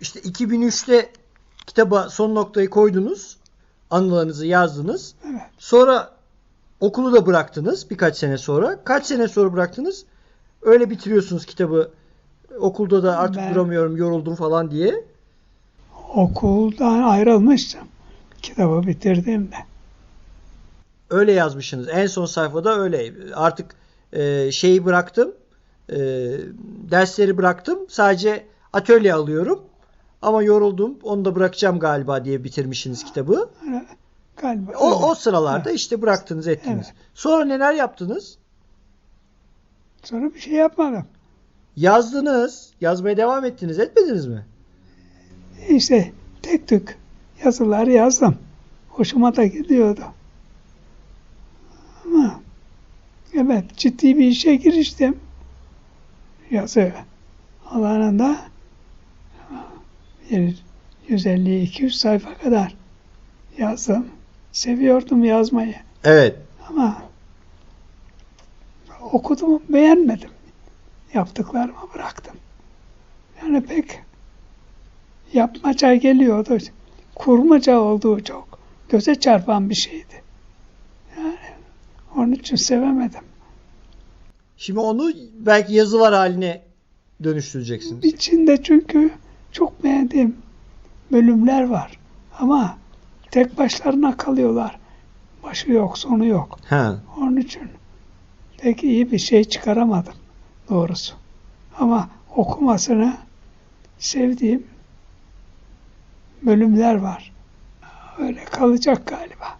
İşte 2003'te kitaba son noktayı koydunuz. Anılarınızı yazdınız. Evet. Sonra okulu da bıraktınız birkaç sene sonra. Kaç sene sonra bıraktınız? Öyle bitiriyorsunuz kitabı. Okulda da artık Ben- duramıyorum, yoruldum falan diye. Okuldan ayrılmıştım. Kitabı bitirdiğimde. Öyle yazmışsınız. En son sayfada öyle. Artık e, şeyi bıraktım. E, dersleri bıraktım. Sadece atölye alıyorum. Ama yoruldum. Onu da bırakacağım galiba diye bitirmişsiniz kitabı. Galiba O, öyle. o sıralarda işte bıraktınız ettiniz. Evet. Sonra neler yaptınız? Sonra bir şey yapmadım. Yazdınız. Yazmaya devam ettiniz. Etmediniz mi? İşte tek tük yazılar yazdım. Hoşuma da gidiyordu. Ama evet ciddi bir işe giriştim. Yazı alanında bir 150-200 sayfa kadar yazdım. Seviyordum yazmayı. Evet. Ama okudum beğenmedim. Yaptıklarımı bıraktım. Yani pek yapmaca geliyordu. Kurmaca olduğu çok göze çarpan bir şeydi. Yani onun için sevemedim. Şimdi onu belki yazılar haline dönüştüreceksiniz. İçinde çünkü çok beğendiğim bölümler var. Ama tek başlarına kalıyorlar. Başı yok, sonu yok. Ha. Onun için pek iyi bir şey çıkaramadım doğrusu. Ama okumasını sevdiğim bölümler var. Öyle kalacak galiba.